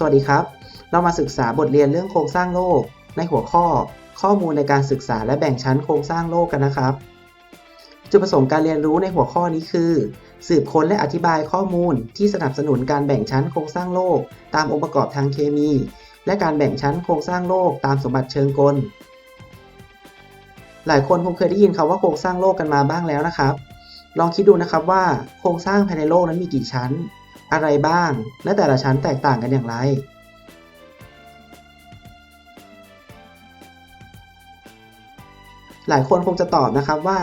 สวัสดีครับ เรามาศึกษาบทเรียนเรื่องโครงสร้างโลก ในหัวข้อ ข้อมูลในการศึกษาและแบ่งชั้นโครงสร้างโลกกันนะครับ จุดประสงค์การเรียนรู้ในหัวข้อนี้คือ สืบค้นและอธิบายข้อมูลที่สนับสนุนการแบ่งชั้นโครงสร้างโลก ตามองค์ประกอบทางเคมี และการแบ่งชั้นโครงสร้างโลกตามสมบัติเชิงกล หลายคนคงเคยได้ยินคำว่าโครงสร้างโลกกันมาบ้างแล้วนะครับ ลองคิดดูนะครับว่าโครงสร้างภายในโลกนั้นมีกี่ชั้น อะไรบ้าง และแต่ละชั้นแตกต่างกันอย่างไร หลายคนคงจะตอบนะครับว่า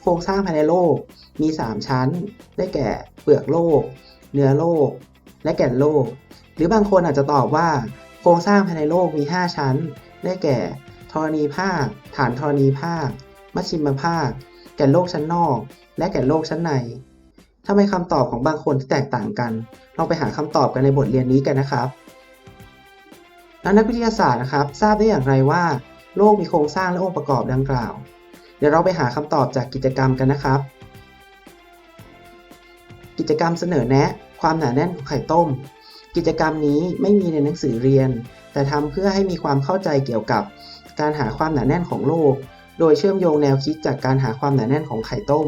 โครงสร้างภายในโลกมี 3 ชั้น ได้แก่เปลือกโลก เนื้อโลก และแก่นโลก หรือบางคนอาจจะตอบว่า โครงสร้างภายในโลกมี 5 ชั้น ได้แก่ธรณีภาค ฐานธรณีภาค มัชชิมภาค แก่นโลกชั้นนอก และแก่นโลกชั้นใน ทำไมคำตอบของบางคนที่แตกต่างกันเราไปหาคำตอบกันในบทเรียนนี้กันนะครับแล้วนักวิทยาศาสตร์นะครับทราบได้อย่างไรว่า โลกมีโครงสร้างและองค์ประกอบดังกล่าว เดี๋ยวเราไปหาคำตอบจากกิจกรรมกันนะครับ กิจกรรมเสนอแนะ ความหนาแน่นของไข่ต้ม กิจกรรมนี้ไม่มีในหนังสือเรียน แต่ทำเพื่อให้มีความเข้าใจเกี่ยวกับ การหาความหนาแน่นของโลก โดยเชื่อมโยงแนวคิดจากการหาความหนาแน่นของไข่ต้ม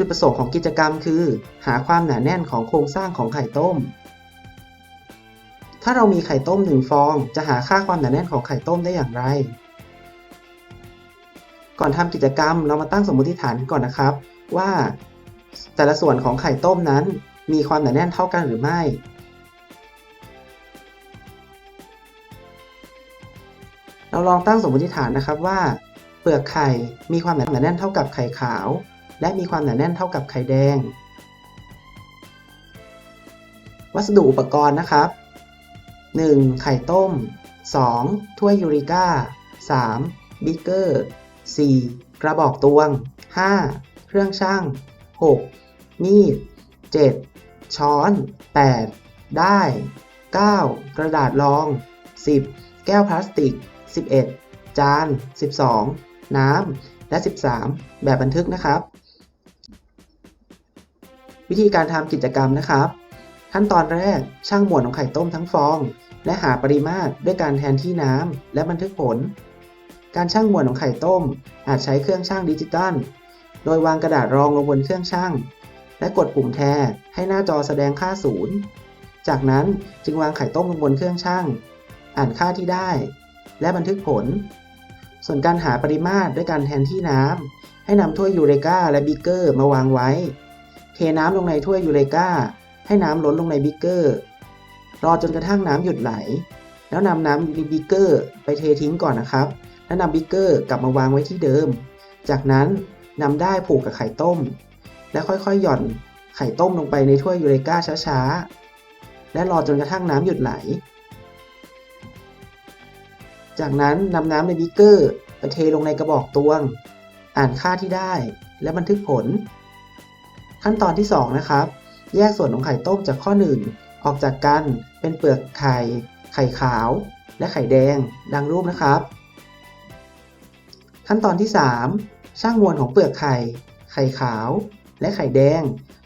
จุดประสงค์ของกิจกรรมคือ หาความหนาแน่นของโครงสร้างของไข่ต้ม ถ้าเรามีไข่ต้มหนึ่งฟอง จะหาค่าความหนาแน่นของไข่ต้มได้อย่างไร ก่อนทำกิจกรรมเรามาตั้งสมมติฐานก่อนนะครับ ว่า แต่ละส่วนของไข่ต้มนั้น มีความหนาแน่นเท่ากันหรือไม่เราลองตั้งสมมติฐานนะครับว่า เปลือกไข่มีความหนาแน่นเท่ากับไข่ขาว และมีความหนาแน่นเท่ากับไข่แดง วัสดุอุปกรณ์นะครับ 1. ไข่ต้ม 2. ถ้วยยูริก้า 3. บิกเกอร์ 4. กระบอกตวง 5. เครื่องช่าง 6. มีด 7. ช้อน 8. ได้ 9. กระดาษรอง 10. แก้วพลาสติก 11. จาน 12. น้ำ และ 13 แบบบันทึกนะครับ วิธีการทำกิจกรรมนะครับ ขั้นตอนแรกช่างมวลของไข่ต้มทั้งฟอง และหาปริมาตรด้วยการแทนที่น้ำและบันทึกผล การช่างมวลของไข่ต้ม อาจใช้เครื่องช่างดิจิตอลโดยวางกระดาษรองลงบนเครื่องช่างและกดปุ่มแทนให้หน้าจอแสดงค่าศูนย์จากนั้นจึงวางไข่ต้มลงบนเครื่องช่าง อ่านค่าที่ได้ และบันทึกผล ส่วนการหาปริมาตรด้วยการแทนที่น้ำให้นำถ้วยยูเรกาและบิกเกอร์มาวางไว้ น้ำลงในถ้วยยูเรกาให้น้ำล้นลงในบิกเกอร์ รอจนกระทั่งน้ำหยุดไหล แล้วนำน้ำในบิกเกอร์ไปเททิ้งก่อนนะครับ แล้วนำบิกเกอร์กลับมาวางไว้ที่เดิม จากนั้นนำได้ผูกกับไข่ต้ม และค่อยๆหย่อนไข่ต้มลงไปในถ้วยยูเรกาช้าๆ และรอจนกระทั่งน้ำหยุดไหล จากนั้นนำน้ำในบิกเกอร์ไปเทลงในกระบอกตวง อ่านค่าที่ได้และบันทึกผล ขั้นตอนที่ 2 นะครับ แยกส่วนของไข่ต้มจากข้อ 1 ออกจากกันเป็นเปลือกไข่ ไข่ขาว และไข่แดง ดังรูปนะครับ ขั้นตอนที่ 3 ช่างมวลของเปลือกไข่ ไข่ขาว และไข่แดง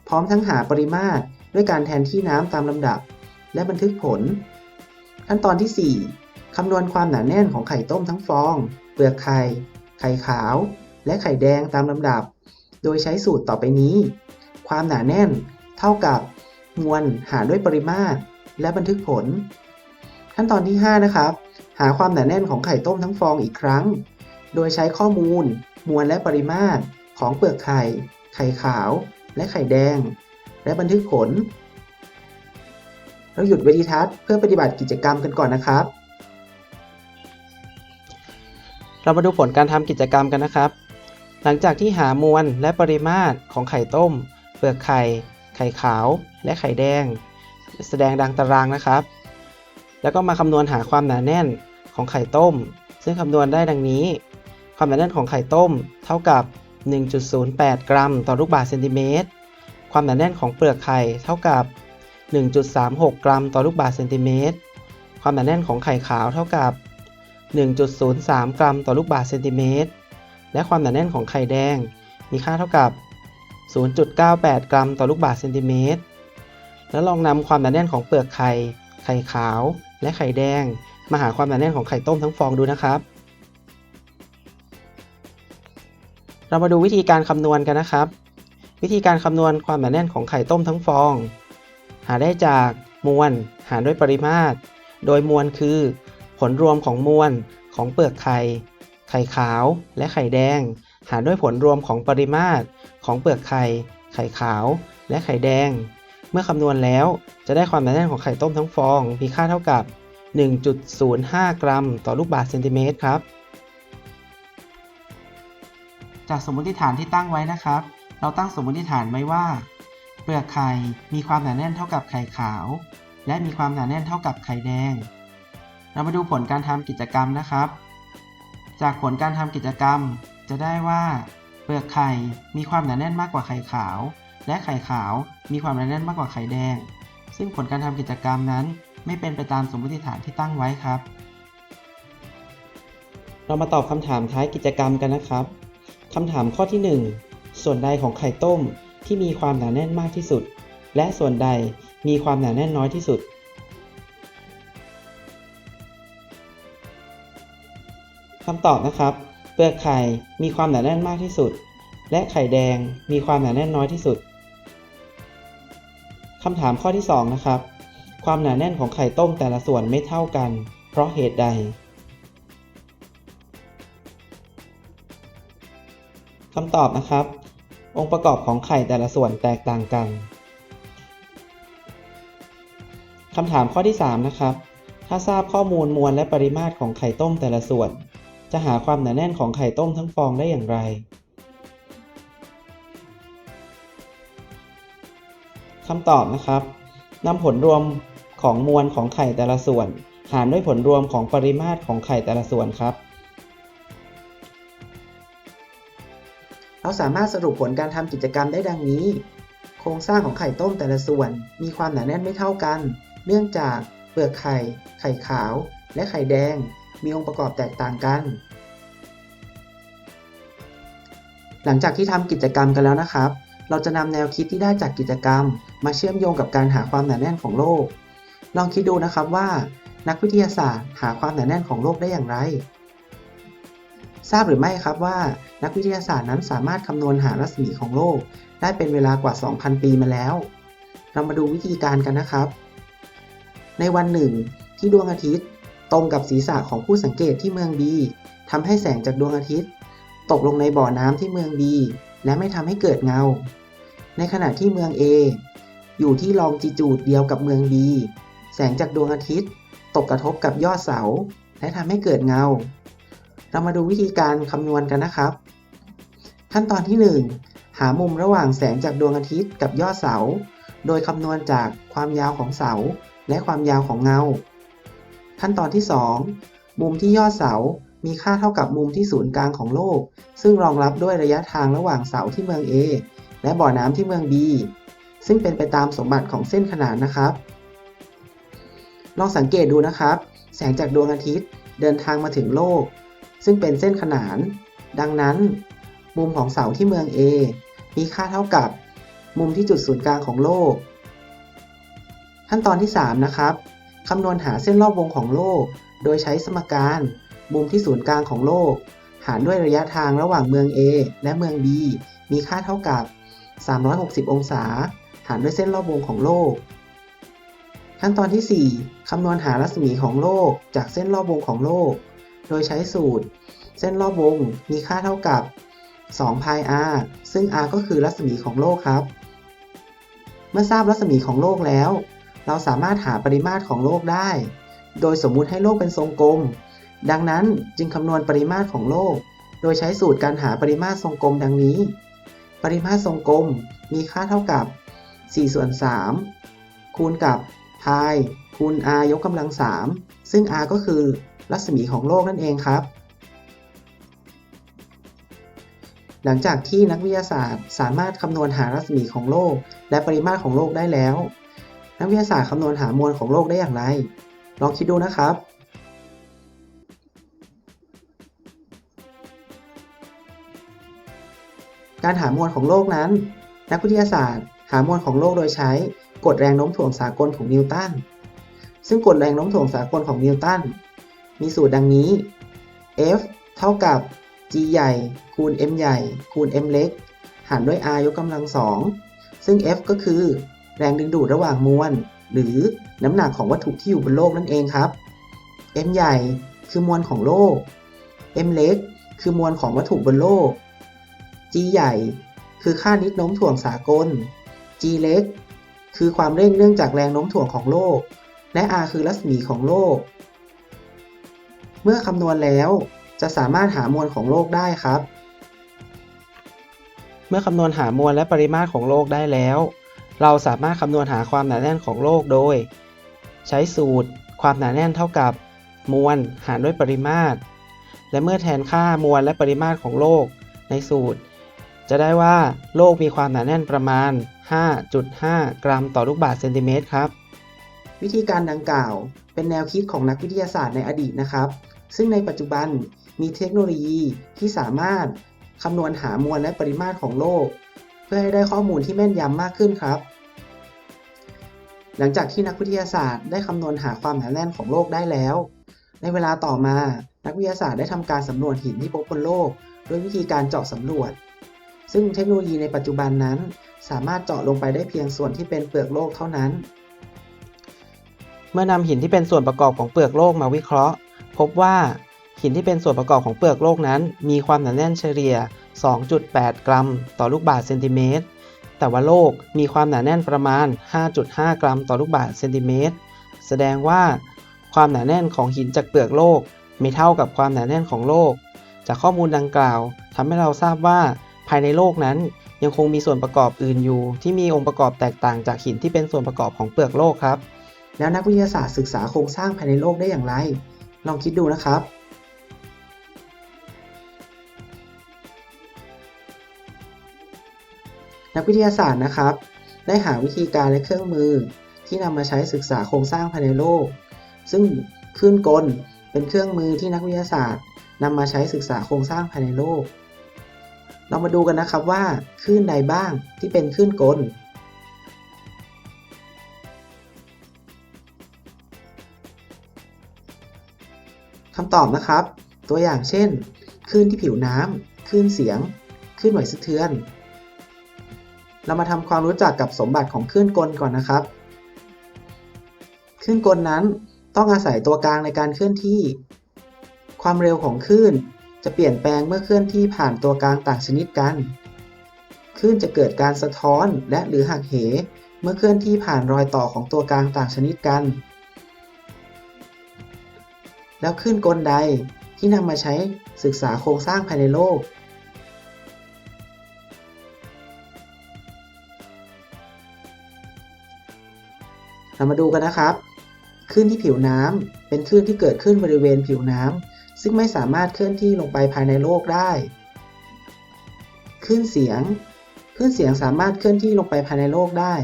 พร้อมทั้งหาปริมาตรด้วยการแทนที่น้ำตามลำดับ และบันทึกผล ขั้นตอนที่ 4 คำนวณความหนาแน่นของไข่ต้มทั้งฟอง เปลือกไข่ ไข่ขาว และไข่แดงตามลำดับ โดยใช้สูตรต่อไปนี้ ความหนาแน่น เท่ากับมวลหารด้วยปริมาตร และบันทึกผล ขั้นตอนที่ 5 นะครับ หาความหนาแน่นของไข่ต้มทั้งฟองอีกครั้ง โดยใช้ข้อมูล มวลและปริมาตร ของเปลือกไข่ ไข่ขาว และไข่แดง และบันทึกผล เราหยุดวิดีทัศน์เพื่อปฏิบัติกิจกรรมกันก่อนนะครับ เรามาดูผลการทำกิจกรรมกันนะครับ หลังจากที่หามวลและปริมาตรของไข่ต้ม ลือกไข่ ไข่ขาวและไข่แดง แสดงดังตารางนะครับ แล้วก็มาคำนวณหาความหนาแน่นของไข่ต้ม ซึ่งคำนวณได้ดังนี้ ความหนาแน่นของไข่ต้ม เท่ากับ 1.08 กรัม ต่อลูกบาศก์เซนติเมตร ความหนาแน่นของเปลือกไข่เท่ากับ 1.36 กรัม ต่อลูกบาศก์เซนติเมตร ความหนาแน่นของไข่ขาวเท่ากับ 1.03 กรัม ต่อลูกบาศก์เซนติเมตร และความหนาแน่นของไข่แดง มีค่าเท่ากับ 0.98 กรัมต่อลูกบาศก์เซนติเมตร แล้วลองนำความหนาแน่นของเปลือกไข่ ไข่ขาว และไข่แดง มาหาความหนาแน่นของไข่ต้มทั้งฟองดูนะครับ เรามาดูวิธีการคำนวณกันนะครับ วิธีการคำนวณความหนาแน่นของไข่ต้มทั้งฟอง หาได้จากมวลหารด้วยปริมาตร โดยมวลคือ ผลรวมของมวลของเปลือกไข่ ไข่ขาว และไข่แดง หารด้วยผลรวมของปริมาตร ของเปลือกไข่ ไข่ขาว และไข่แดง เมื่อคำนวณแล้วจะได้ความหนาแน่นของไข่ต้มทั้งฟองมีค่าเท่ากับ 1.05 กรัม ต่อลูกบาศก์เซนติเมตรครับ จากสมมติฐานที่ตั้งไว้นะครับ เราตั้งสมมติฐานไว้ว่า เปลือกไข่มีความหนาแน่นเท่ากับไข่ขาว และมีความหนาแน่นเท่ากับไข่แดง เรามาดูผลการทำกิจกรรมนะครับ จากผลการทำกิจกรรมจะได้ว่า เปลือกไข่มีความหนาแน่นมากกว่าไข่ขาว และไข่ขาวมีความหนาแน่นมากกว่าไข่แดง ซึ่งผลการทำกิจกรรมนั้น ไม่เป็นไปตามสมมติฐานที่ตั้งไว้ครับ เรามาตอบคำถามท้ายกิจกรรมกันนะครับคำถามข้อที่ 1 ส่วนใดของไข่ต้มที่มีความหนาแน่นมากที่สุด และส่วนใดมีความหนาแน่นน้อยที่สุดคำตอบนะครับ เปลือกไข่มีความหนาแน่นมากที่สุด และไข่แดงมีความหนาแน่นน้อยที่สุดคำถามข้อที่ 2 นะครับ ความหนาแน่นของไข่ต้มแต่ละส่วนไม่เท่ากัน เพราะเหตุใดคำตอบนะครับ องค์ประกอบของไข่แต่ละส่วนแตกต่างกันคำถามข้อที่ 3 นะครับ ถ้าทราบข้อมูลมวลและปริมาตรของไข่ต้มแต่ละส่วน จะหาความหนาแน่นของไข่ต้มทั้งฟองได้อย่างไร คำตอบนะครับนำผลรวมของมวลของไข่แต่ละส่วน หารด้วยผลรวมของปริมาตรของไข่แต่ละส่วนครับ เราสามารถสรุปผลการทำกิจกรรมได้ดังนี้ โครงสร้างของไข่ต้มแต่ละส่วน มีความหนาแน่นไม่เท่ากัน เนื่องจากเปลือกไข่ ไข่ขาว และไข่แดง มีองค์ประกอบแตกต่างกัน หลังจากที่ทำกิจกรรมกันแล้วนะครับ เราจะนำแนวคิดที่ได้จากกิจกรรม มาเชื่อมโยงกับการหาความหนาแน่นของโลก ลองคิดดูนะครับว่า นักวิทยาศาสตร์หาความหนาแน่นของโลกได้อย่างไร ทราบหรือไม่ครับว่า นักวิทยาศาสตร์นั้นสามารถคำนวณหารัศมีของโลก ได้เป็นเวลากว่า 2,000 ปีมาแล้ว เรามาดูวิธีการกันนะครับ ในวันหนึ่งที่ดวงอาทิตย์ ตรงกับศีรษะของผู้สังเกตที่เมือง B ทำให้แสงจากดวงอาทิตย์ ตกลงในบ่อน้ำที่เมือง B และไม่ทำให้เกิดเงา ในขณะที่เมือง A อยู่ที่ลองจิจูดเดียวกับเมือง B แสงจากดวงอาทิตย์ ตกกระทบกับยอดเสา และทำให้เกิดเงา เรามาดูวิธีการคำนวณกันนะครับ ขั้นตอนที่ 1 หามุมระหว่างแสงจากดวงอาทิตย์กับยอดเสา โดยคำนวณจากความยาวของเสา และความยาวของเงา ขั้นตอนที่ 2 มุมที่ยอดเสา มีค่าเท่ากับมุมที่ศูนย์กลางของโลก ซึ่งรองรับด้วยระยะทางระหว่างเสาที่เมือง A และบ่อน้ำที่เมือง B ซึ่งเป็นไปตามสมบัติของเส้นขนานนะครับ ลองสังเกตดูนะครับ แสงจากดวงอาทิตย์เดินทางมาถึงโลก ซึ่งเป็นเส้นขนาน ดังนั้น มุมของเสาที่เมือง A มีค่าเท่ากับ มุมที่จุดศูนย์กลางของโลก ขั้นตอนที่ 3 นะครับ คำนวณหาเส้นรอบวงของโลก โดยใช้สมการมุมที่ศูนย์กลางของโลก หารด้วยระยะทางระหว่างเมือง A และเมือง B มีค่าเท่ากับ 360 องศา หารด้วยเส้นรอบวงของโลก ขั้นตอนที่ 4 คำนวณหารัศมีของโลกจากเส้นรอบวงของโลก โดยใช้สูตร เส้นรอบวงมีค่าเท่ากับ2 pi r ซึ่ง r ก็คือรัศมีของโลกครับ เมื่อทราบรัศมีของโลกแล้ว เราสามารถหาปริมาตรของโลกได้ โดยสมมุติให้โลกเป็นทรงกลม ดังนั้นจึงคำนวณปริมาตรของโลก โดยใช้สูตรการหาปริมาตรทรงกลมดังนี้ ปริมาตรทรงกลมมีค่าเท่ากับ4ส่วน3คูณกับ pi คูณ r ยกกำลัง 3 ซึ่ง r ก็คือรัศมีของโลกนั่นเองครับ หลังจากที่นักวิทยาศาสตร์สามารถคำนวณหารัศมีของโลก และปริมาตรของโลกได้แล้ว นักวิทยาศาสตร์คำนวณหามวลของโลกได้อย่างไร ลองคิดดูนะครับ การหามวลของโลกนั้น นักวิทยาศาสตร์ หามวลของโลกโดยใช้กฎแรงโน้มถ่วงสากลของนิวตัน ซึ่งกฎแรงโน้มถ่วงสากลของนิวตันมีสูตรดังนี้ F เท่ากับ G ใหญ่ คูณ M ใหญ่ คูณ M เล็ก หารด้วย R ยกกำลังสอง ซึ่ง F ก็คือ แรงดึงดูดระหว่างมวล หรือน้ำหนักของวัตถุที่อยู่บนโลกนั่นเองครับ M ใหญ่คือมวลของโลก M เล็ก คือมวลของวัตถุบนโลก G ใหญ่ คือค่านิดโน้มถ่วงสากล G เล็ก คือความเร่งเนื่องจากแรงโน้มถ่วงของโลก และ R คือรัศมีของโลก เมื่อคำนวณแล้วจะสามารถหามวลของโลกได้ครับ เมื่อคำนวณหามวลและปริมาตรของโลกได้แล้ว เราสามารถคำนวณหาความหนาแน่นของโลกโดย ใช้สูตร ความหนาแน่นเท่ากับ มวลหารด้วยปริมาตร และเมื่อแทนค่ามวลและปริมาตรของโลกในสูตร จะได้ว่าโลกมีความหนาแน่นประมาณ 5.5 กรัมต่อลูกบาศก์เซนติเมตรครับ วิธีการดังกล่าว เป็นแนวคิดของนักวิทยาศาสตร์ในอดีตนะครับ ซึ่งในปัจจุบันมีเทคโนโลยีที่สามารถคำนวณหามวลและปริมาตรของโลก พื่อให้ได้ข้อมูลที่แม่นยำมากขึ้นครับ หลังจากที่นักวิทยาศาสตร์ได้คำนวณหาความหนาแน่นของโลกได้แล้ว ในเวลาต่อมา นักวิทยาศาสตร์ได้ทำการสำรวจหินที่พบบนโลก ด้วยวิธีการเจาะสำรวจ ซึ่งเทคโนโลยีในปัจจุบันนั้น สามารถเจาะลงไปได้เพียงส่วนที่เป็นเปลือกโลกเท่านั้น เมื่อนำหินที่เป็นส่วนประกอบของเปลือกโลกมาวิเคราะห์ พบว่าหินที่เป็นส่วนประกอบของเปลือกโลกนั้น มีความหนาแน่นเฉลี่ย 2.8 กรัม ต่อลูกบาศก์เซนติเมตร แต่ว่าโลกมีความหนาแน่นประมาณ 5.5 กรัม ต่อลูกบาศก์เซนติเมตร แสดงว่าความหนาแน่นของหินจากเปลือกโลกไม่เท่ากับความหนาแน่นของโลก จากข้อมูลดังกล่าวทำให้เราทราบว่าภายในโลกนั้นยังคงมีส่วนประกอบอื่นอยู่ ที่มีองค์ประกอบแตกต่างจากหินที่เป็นส่วนประกอบของเปลือกโลกครับ แล้วนักวิทยาศาสตร์ศึกษาโครงสร้างภายในโลกได้อย่างไร ลองคิดดูนะครับ นักวิทยาศาสตร์นะครับ ได้หาวิธีการและเครื่องมือที่นำมาใช้ศึกษาโครงสร้างภายในโลก ซึ่งคลื่นกลเป็นเครื่องมือที่นักวิทยาศาสตร์นำมาใช้ศึกษาโครงสร้างภายในโลก เรามาดูกันนะครับว่าคลื่นใดบ้างที่เป็นคลื่นกล คำตอบนะครับ ตัวอย่างเช่นคลื่นที่ผิวน้ำคลื่นเสียงคลื่นไหวสะเทือน เรามาทำความรู้จักกับสมบัติของคลื่นกลก่อนนะครับ คลื่นกลนั้นต้องอาศัยตัวกลางในการเคลื่อนที่ ความเร็วของคลื่นจะเปลี่ยนแปลงเมื่อเคลื่อนที่ผ่านตัวกลางต่างชนิดกัน คลื่นจะเกิดการสะท้อนและหรือหักเห เมื่อเคลื่อนที่ผ่านรอยต่อของตัวกลางต่างชนิดกัน แล้วคลื่นกลใดที่นำมาใช้ศึกษาโครงสร้างภายในโลก เรามาดูกันนะครับคลื่นที่ผิวน้ำเป็นคลื่นที่เกิดขึ้นบริเวณผิวน้ำซึ่งไม่สามารถเคลื่อนที่ลงไปภายในโลกได้คลื่นเสียงคลื่นเสียงสามารถเคลื่อนที่ลงไปภายในโลกได้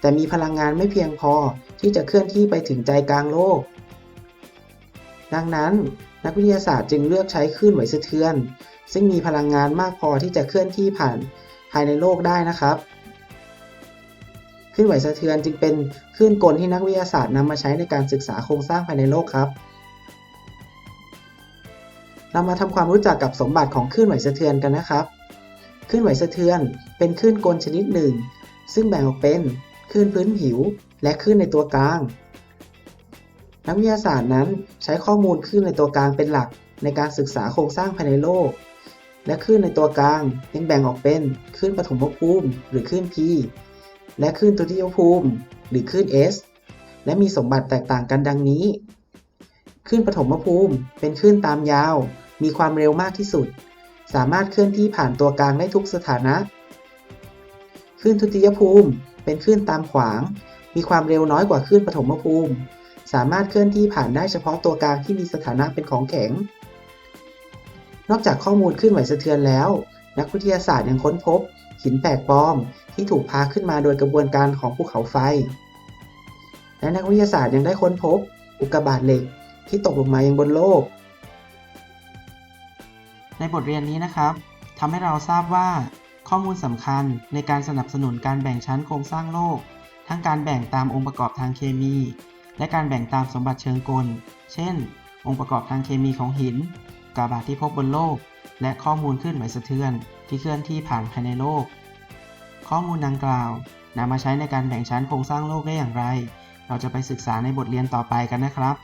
แต่มีพลังงานไม่เพียงพอที่จะเคลื่อนที่ไปถึงใจกลางโลก ดังนั้น นักวิทยาศาสตร์จึงเลือกใช้คลื่นไหวสะเทือน ซึ่งมีพลังงานมากพอที่จะเคลื่อนที่ผ่านภายในโลกได้นะครับ คลื่นไหวสะเทือนจึงเป็นคลื่นกลที่นักวิทยาศาสตร์นำมาใช้ในการศึกษาโครงสร้างภายในโลกครับ เรามาทำความรู้จักกับสมบัติของคลื่นไหวสะเทือนกันนะครับ คลื่นไหวสะเทือนเป็นคลื่นกลชนิดหนึ่ง ซึ่งแบ่งออกเป็นคลื่นพื้นผิว และคลื่นในตัวกลาง นักวิทยาศาสตร์นั้นใช้ข้อมูลคลื่นในตัวกลางเป็นหลักในการศึกษาโครงสร้างภายในโลก และคลื่นในตัวกลางยังแบ่งออกเป็นคลื่นปฐมภูมิ หรือคลื่น P และคลื่นตุติยภูมิ หรือคลื่น S และมีสมบัติแตกต่างกันดังนี้คลื่นปฐมภูมิ เป็นคลื่นตามยาว มีความเร็วมากที่สุด สามารถเคลื่อนที่ผ่านตัวกลางได้ทุกสถานะคลื่นทุติยภูมิ เป็นคลื่นตามขวาง มีความเร็วน้อยกว่าคลื่นปฐมภูมิ สามารถเคลื่อนที่ผ่านได้เฉพาะตัวกลางที่มีสถานะเป็นของแข็ง นอกจากข้อมูลคลื่นไหวสะเทือนแล้ว นักวิทยาศาสตร์ยังค้นพบ หินแปลกปลอม ที่ถูกพาขึ้นมาโดยกระบวนการของภูเขาไฟ และนักวิทยาศาสตร์ยังได้ค้นพบ อุกกาบาตเหล็กที่ตกลงมายังบนโลก ในบทเรียนนี้นะครับทำให้เราทราบว่าข้อมูลสำคัญในการสนับสนุนการแบ่งชั้นโครงสร้างโลก ทั้งการแบ่งตามองค์ประกอบทางเคมี และการแบ่งตามสมบัติเชิงกล เช่น องค์ประกอบทางเคมีของหินกาบาตที่พบบนโลก และข้อมูลคลื่นไหวสะเทือนที่เคลื่อนที่ผ่านภายในโลก ข้อมูลดังกล่าวนำมาใช้ในการแบ่งชั้นโครงสร้างโลกได้อย่างไร เราจะไปศึกษาในบทเรียนต่อไปกันนะครับ